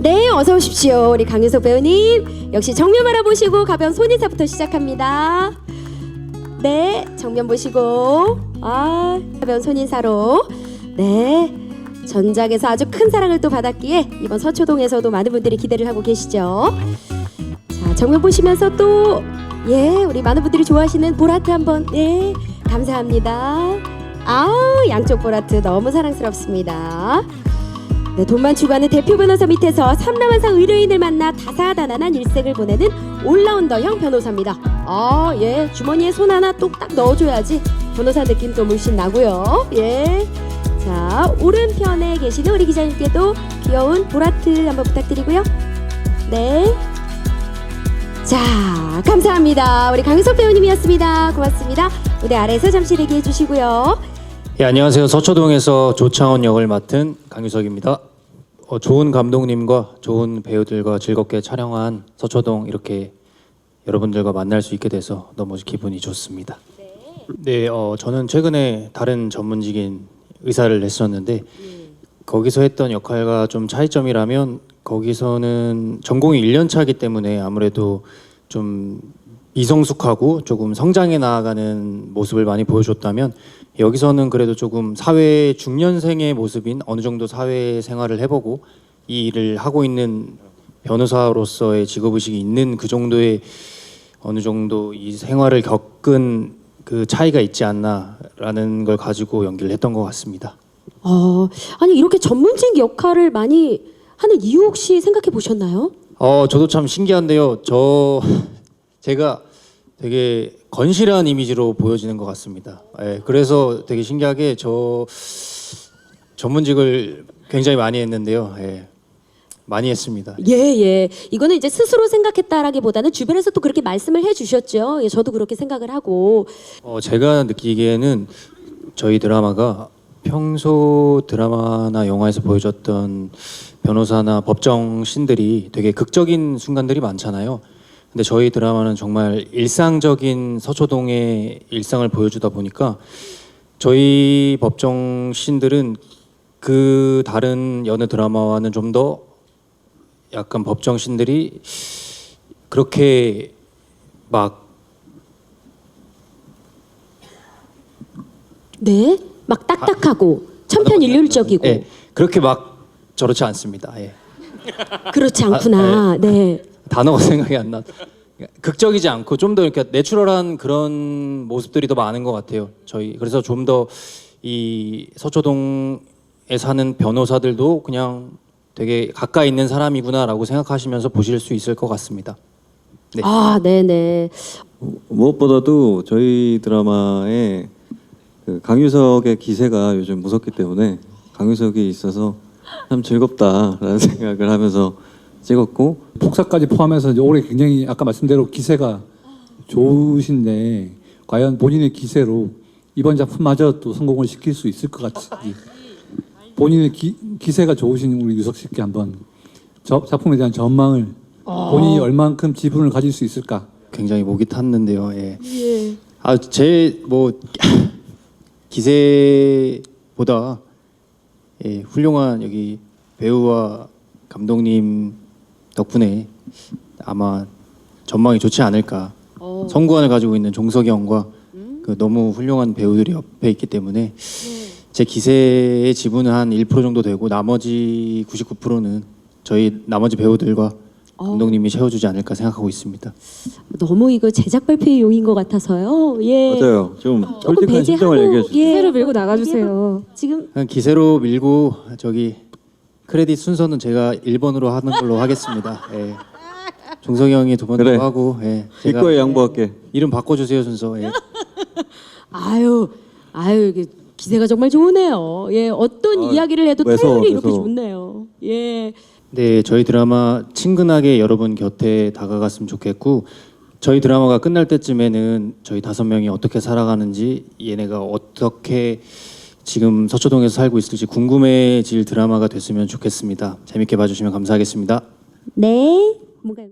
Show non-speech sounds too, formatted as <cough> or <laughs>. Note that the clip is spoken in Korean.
네, 어서 오십시오. 우리 강윤석 배우님. 역시 정면 바라보시고 가벼운 손 인사부터 시작합니다. 네, 정면 보시고. 아, 가벼운 손 인사로. 네. 전작에서 아주 큰 사랑을 또 받았기에 이번 서초동에서도 많은 분들이 기대를 하고 계시죠. 자, 정면 보시면서 또 예, 우리 많은 분들이 좋아하시는 보라트 한번 예, 감사합니다. 아우, 양쪽 보라트 너무 사랑스럽습니다. 네, 돈만 추구하는 대표 변호사 밑에서 삼라만상 의뢰인을 만나 다사다난한 일생을 보내는 올라운더형 변호사입니다. 아, 예, 주머니에 손 하나 똑딱 넣어줘야지 변호사 느낌 좀 물씬 나고요. 예. 자, 오른편에 계시는 우리 기자님께도 귀여운 보라트 한번 부탁드리고요. 네. 자, 감사합니다. 우리 강윤석 배우님이었습니다. 고맙습니다. 무대 아래에서 잠시 대기해 주시고요. 예, 안녕하세요. 서초동에서 조창원 역을 맡은 강유석입니다. 어, 좋은 감독님과 좋은 배우들과 즐겁게 촬영한 서초동 이렇게 여러분들과 만날 수 있게 돼서 너무 기분이 좋습니다. 네, 어, 저는 최근에 다른 전문직인 의사를 했었는데 거기서 했던 역할과 좀 차이점이라면 거기서는 전공이 1년 차기 때문에 아무래도 좀 미성숙하고 조금 성장해 나아가는 모습을 많이 보여줬다면 여기서는 그래도 조금 사회 중년생의 모습인 어느 정도 사회 생활을 해보고 이 일을 하고 있는 변호사로서의 직업 의식이 있는 그 정도의 어느 정도 이 생활을 겪은 그 차이가 있지 않나라는 걸 가지고 연기를 했던 것 같습니다. 어, 아니 이렇게 전문직 역할을 많이 하는 이유 혹시 생각해 보셨나요? 어, 저도 참 신기한데요. 저 제가 되게 건실한 이미지로 보여지는 것 같습니다. 예, 그래서 되게 신기하게 저 전문직을 굉장히 많이 했는데요. 예, 많이 했습니다. 예, 예. 이거는 이제 스스로 생각했다라기보다는 주변에서 또 그렇게 말씀을 해 주셨죠. 예, 저도 그렇게 생각을 하고. 어, 제가 느끼기에는 저희 드라마가 평소 드라마나 영화에서 보여줬던 변호사나 법정 신들이 되게 극적인 순간들이 많잖아요. 근데 저희 드라마는 정말 일상적인 서초동의 일상을 보여주다 보니까 저희 법정 신들은 그 다른 여느 드라마와는 좀 더 약간 법정 신들이 그렇게 막 네. 막 딱딱하고 천편일률적이고 예, 그렇게 막 저렇지 않습니다. 예. 그렇지 않구나. 네. 단어가 <laughs> 생각이 안 나. 극적이지 않고 좀 더 이렇게 내추럴한 그런 모습들이 더 많은 것 같아요. 저희 그래서 좀 더 이 서초동에 사는 변호사들도 그냥 되게 가까이 있는 사람이구나라고 생각하시면서 보실 수 있을 것 같습니다. 네. 아, 네, 네. 무엇보다도 저희 드라마에 그 강유석의 기세가 요즘 무섭기 때문에 강유석이 있어서 참 즐겁다라는 <laughs> 생각을 하면서 찍었고 복사까지 포함해서 이제 올해 굉장히 아까 말씀대로 기세가 좋으신데 과연 본인의 기세로 이번 작품마저 또 성공을 시킬 수 있을 것 같은지 본인의 기, 기세가 좋으신 우리 유석 씨께 한번 저 작품에 대한 전망을 본인이 얼만큼 지분을 가질 수 있을까 굉장히 목이 탔는데요. 예. 예. 아, 제 뭐 <laughs> 기세보다 예, 훌륭한 여기 배우와 감독님 덕분에 아마 전망이 좋지 않을까. 어. 성구안을 가지고 있는 종석이 형과 그 너무 훌륭한 배우들이 옆에 있기 때문에 제 기세의 지분은 한 1% 정도 되고 나머지 99%는 저희 나머지 배우들과 감독님이 채워주지 않을까 생각하고 있습니다. 너무 이거 제작 발표의 용인 것 같아서요. 예. 맞아요. 좀 조금 솔직한 심정을 배제하고, 얘기해 주세요. 예. 새로 밀고 나가주세요. 지금 그냥 기세로 밀고 저기 크레딧 순서는 제가 1번으로 하는 걸로 하겠습니다. 예. 종석이 형이 두 번째로 그래. 하고 예. 제가 기꺼이 양보할게. 이름 바꿔주세요 순서. 예. 아유, 아유 이게 기세가 정말 좋으네요. 예, 어떤 아, 이야기를 해도 매서워, 타율이 이렇게 매서워. 좋네요. 예. 네, 저희 드라마 친근하게 여러분 곁에 다가갔으면 좋겠고 저희 드라마가 끝날 때쯤에는 저희 다섯 명이 어떻게 살아가는지 얘네가 어떻게 지금 서초동에서 살고 있을지 궁금해질 드라마가 됐으면 좋겠습니다. 재밌게 봐주시면 감사하겠습니다. 네. 뭔가